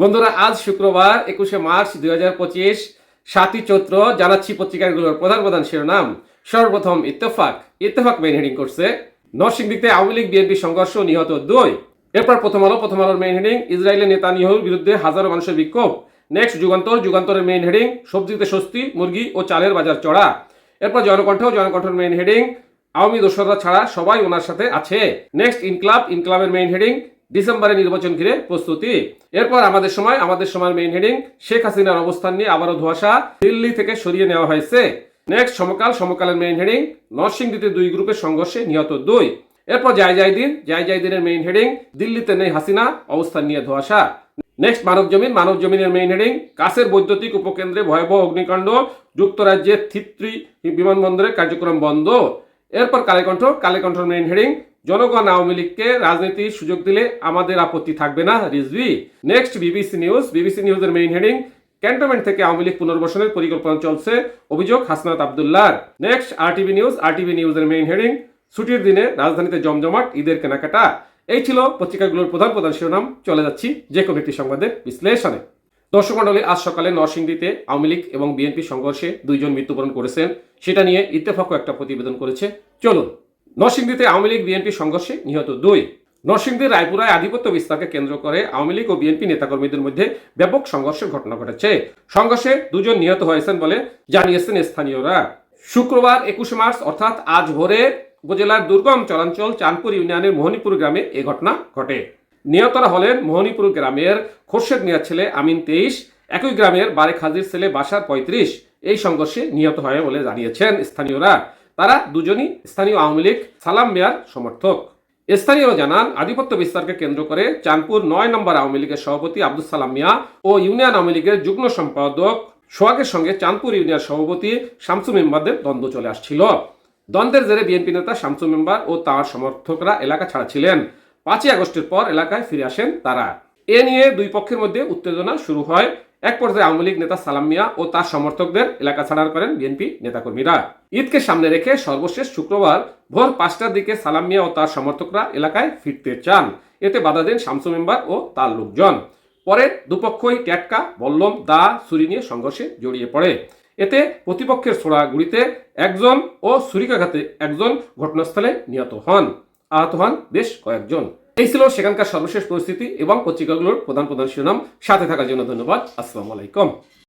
বন্ধুরা, আজ শুক্রবার একুশে মার্চ দুই হাজার পঁচিশ, সাতই চৈত্র জানাচ্ছি পত্রিকাগুলোর প্রধান প্রধান শিরোনাম। সর্বপ্রথম ইত্তেফাক। ইত্তেফাক মেইন হেডিং করছে। নরসিংদীতে আওয়ামী লীগ বিএনপি সংঘর্ষ নিহত দুই। এরপর প্রথম আলো, প্রথম আলোর মেইন হেডিং ইসরায়েলের নেতানিয়াহুর বিরুদ্ধে হাজারো মানুষের বিক্ষোভ। নেক্সট যুগান্তর, যুগান্তরের মেইন হেডিং সবজিতে স্বস্তি, মুরগি ও চালের বাজার চড়া। এরপর জনকণ্ঠ, জনকণ্ঠের মেইন হেডিং আওয়ামী দোসররা ছাড়া সবাই ওনার সাথে আছে। নেক্সট ইনক্লাব, ইনক্লাবের মেইন হেডিং ডিসেম্বরে নির্বাচন ঘিরে প্রস্তুতি। এরপর আমাদের সময়, আমাদের সময়ের মেইন হেডিং শেখ হাসিনার অবস্থান নিয়ে আবারও ধোয়াশা। দিল্লি থেকে সরিয়ে নেওয়া হয়েছে। নেক্সট সমকাল, সমকালের মেইন হেডিং নরসিংদীতে দুই গ্রুপের সংঘর্ষে নিহত দুই। এরপর জায় দিন, জায় দিনের মেইন হেডিং দিল্লিতে নেই হাসিনা, অবস্থান নিয়ে ধোয়াশা। নেক্সট মানব জমিন, মানব জমিনের মেইন হেডিং কাছের বৈদ্যুতিক উপকেন্দ্রে ভয়াবহ অগ্নিকাণ্ড, যুক্তরাজ্যের থিত্রি বিমানবন্দরের কার্যক্রম বন্ধ। এরপর কালেকণ্ঠ, কালেকণ্ঠর মেইন হেডিং জনগণ আওয়ামী লীগকে রাজনীতির সুযোগ দিলে আমাদের আপত্তি থাকবে না, Rizvi. Next BBC news BBC নিউজের মেইন হেডিং ক্যান্টনমেন্ট থেকে আওয়ামী লীগ পুনর্বাসনের পরিকল্পনা চলছে, অভিযোগ হাসনাত আবদুল্লার নেক্সট আরটিভি নিউজ আরটিভি নিউজের মেইন হেডিং ছুটির দিনে রাজধানীতে জমজমাট, ঈদের কেনাকাটা। এই ছিল পত্রিকাগুলোর প্রধান প্রধান শিরোনাম। চলে যাচ্ছি যে কোনো একটি সংবাদের বিশ্লেষণে। দর্শক মণ্ডলী, আজ সকালে নরসিংদীতে আওয়ামী লীগ এবং বিএনপি সংঘর্ষে দুইজন মৃত্যুবরণ করেছেন সেটা নিয়ে ইত্তেফাকও একটা প্রতিবেদন করেছে। চলুন নরসিংদীতে আওয়ামী লীগ বিএনপি সংঘর্ষে নিহত দুই। নরসিংদীর রায়পুরায় আধিপত্য বিস্তারকে কেন্দ্র করে আওয়ামী লীগ ও বিএনপি নেতাকর্মীদের মধ্যে ব্যাপক সংঘর্ষের ঘটনা ঘটেছে। সংঘর্ষে দুজন নিহত হয়েছেন বলে জানিয়েছেন স্থানীয়রা। শুক্রবার একুশে মার্চ, অর্থাৎ আজ ভোরে, উপজেলার দুর্গম চরাঞ্চল চাঁদপুর ইউনিয়নের মোহনীপুর গ্রামে এ ঘটনা ঘটে। নিহতরা হলেন মোহনীপুর গ্রামের খোরশেদ মিয়ার ছেলে আমিন তেইশ, একই গ্রামের বারেক হাজির ছেলে বাসার পঁয়ত্রিশ। এই সংঘর্ষে নিহত হয় বলে জানিয়েছেন স্থানীয়রা। তারা দুজনই স্থানীয় আওয়ামী লীগ সালাম মিয়ার সমর্থক। স্থানীয় জানান, আধিপত্য বিস্তারকে কেন্দ্র করে চাঁদপুর নয় নম্বর আওয়ামী লীগের সভাপতি আব্দুল সালাম মিয়া ও ইউনিয়ন আওয়ামী লীগের যুগ্ম সম্পাদক সোহাগের সঙ্গে চাঁদপুর ইউনিয়ন সভাপতি শামসু মেম্বারদের দ্বন্দ্ব চলে আসছিল। দ্বন্দ্বের জেরে বিএনপি নেতা শামসু মেম্বার ও তার সমর্থকরা এলাকা ছাড়া ছিলেন। পাঁচই আগস্টের পর এলাকায় ফিরে আসেন তারা। এ নিয়ে দুই পক্ষের মধ্যে উত্তেজনা শুরু হয়। এক পর্যায়ে আওয়ামী লীগ নেতা সালাম মিয়া ও তার সমর্থকদের এলাকা ছাড়ার করেন বিএনপি নেতাকর্মীরা। ঈদকে সামনে রেখে সর্বশেষ শুক্রবার ভোর পাঁচটার দিকে সালাম মিয়া ও তার সমর্থকরা এলাকায় ফিরতে চান। এতে বাধা দেন শামসু মেম্বার ও তার লোকজন। পরে দুপক্ষই ট্যাটকা, বল্লম, দা, ছুরি নিয়ে সংঘর্ষে জড়িয়ে পড়ে। এতে প্রতিপক্ষের ছোড়া গুলিতে একজন ও ছুরিকাঘাতে একজন ঘটনাস্থলে নিহত হন। আহত হন বেশ কয়েকজন। এই ছিল সেখানকার সর্বশেষ পরিস্থিতি এবং পত্রিকাগুলোর প্রধান প্রধান শিরোনাম। সাথে থাকার জন্য ধন্যবাদ। আসসালামু আলাইকুম।